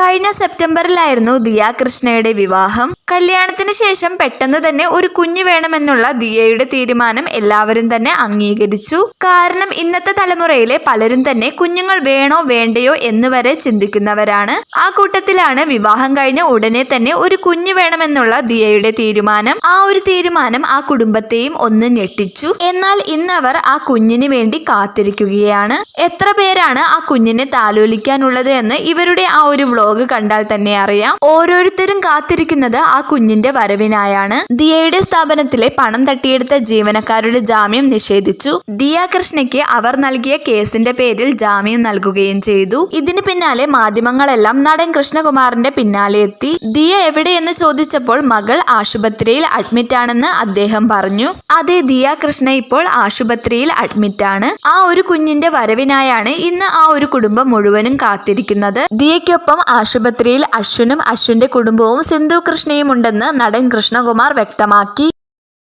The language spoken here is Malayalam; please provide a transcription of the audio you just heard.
കഴിഞ്ഞ സെപ്റ്റംബറിലായിരുന്നു ദിയ കൃഷ്ണയുടെ വിവാഹം. കല്യാണത്തിന് ശേഷം പെട്ടെന്ന് തന്നെ ഒരു കുഞ്ഞ് വേണമെന്നുള്ള ദിയയുടെ തീരുമാനം എല്ലാവരും തന്നെ അംഗീകരിച്ചു. കാരണം ഇന്നത്തെ തലമുറയിലെ പലരും തന്നെ കുഞ്ഞുങ്ങൾ വേണോ വേണ്ടയോ എന്ന് വരെ ചിന്തിക്കുന്നവരാണ്. ആ കൂട്ടത്തിലാണ് വിവാഹം കഴിഞ്ഞ ഉടനെ തന്നെ ഒരു കുഞ്ഞ് വേണമെന്നുള്ള ദിയയുടെ തീരുമാനം. ആ ഒരു തീരുമാനം ആ കുടുംബത്തെയും ഒന്ന് ഞെട്ടിച്ചു. എന്നാൽ ഇന്നവർ ആ കുഞ്ഞിന് വേണ്ടി കാത്തിരിക്കുകയാണ്. എത്ര പേരാണ് ആ കുഞ്ഞിനെ താലോലിക്കാനുള്ളത് എന്ന് ഇവരുടെ ആ ഒരു വ്ലോഗ് കണ്ടാൽ തന്നെ അറിയാം. ഓരോരുത്തരും കാത്തിരിക്കുന്നത് ആ കുഞ്ഞിന്റെ വരവിനായാണ്. ദിയയുടെ സ്ഥാപനത്തിലെ പണം തട്ടിയെടുത്ത ജീവനക്കാരുടെ ജാമ്യം നിഷേധിച്ചു. ദിയ കൃഷ്ണയ്ക്ക് അവർ നൽകിയ കേസിന്റെ പേരിൽ ജാമ്യം നൽകുകയും ചെയ്തു. ഇതിന് പിന്നാലെ മാധ്യമങ്ങളെല്ലാം നടൻ കൃഷ്ണകുമാറിന്റെ പിന്നാലെ എത്തി. ദിയ എവിടെയെന്ന് ചോദിച്ചപ്പോൾ മകൾ ആശുപത്രിയിൽ അഡ്മിറ്റ് ആണെന്ന് അദ്ദേഹം പറഞ്ഞു. അതെ ദിയ കൃഷ്ണ ഇപ്പോൾ ആശുപത്രിയിൽ അഡ്മിറ്റ് ആണ്. ആ ഒരു കുഞ്ഞിന്റെ വരവിനായാണ് ഇന്ന് ആ ഒരു കുടുംബം മുഴുവനും കാത്തിരിക്കുന്നത്. ദിയയ്ക്കൊപ്പം ആശുപത്രിയിൽ അശ്വിനും അശ്വിന്റെ കുടുംബവും സിന്ധു കൃഷ്ണയും ഉണ്ടെന്ന് നടൻ കൃഷ്ണകുമാർ വ്യക്തമാക്കി.